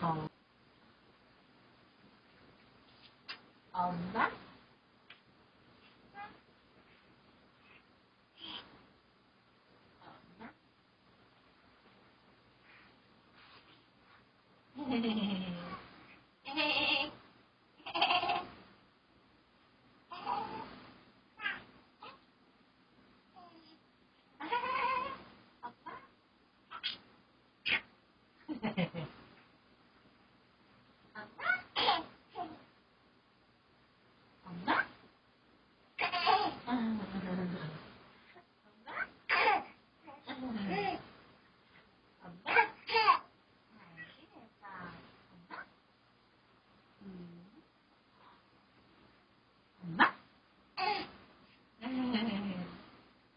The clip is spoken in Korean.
어. 엄마? 엄마? All right.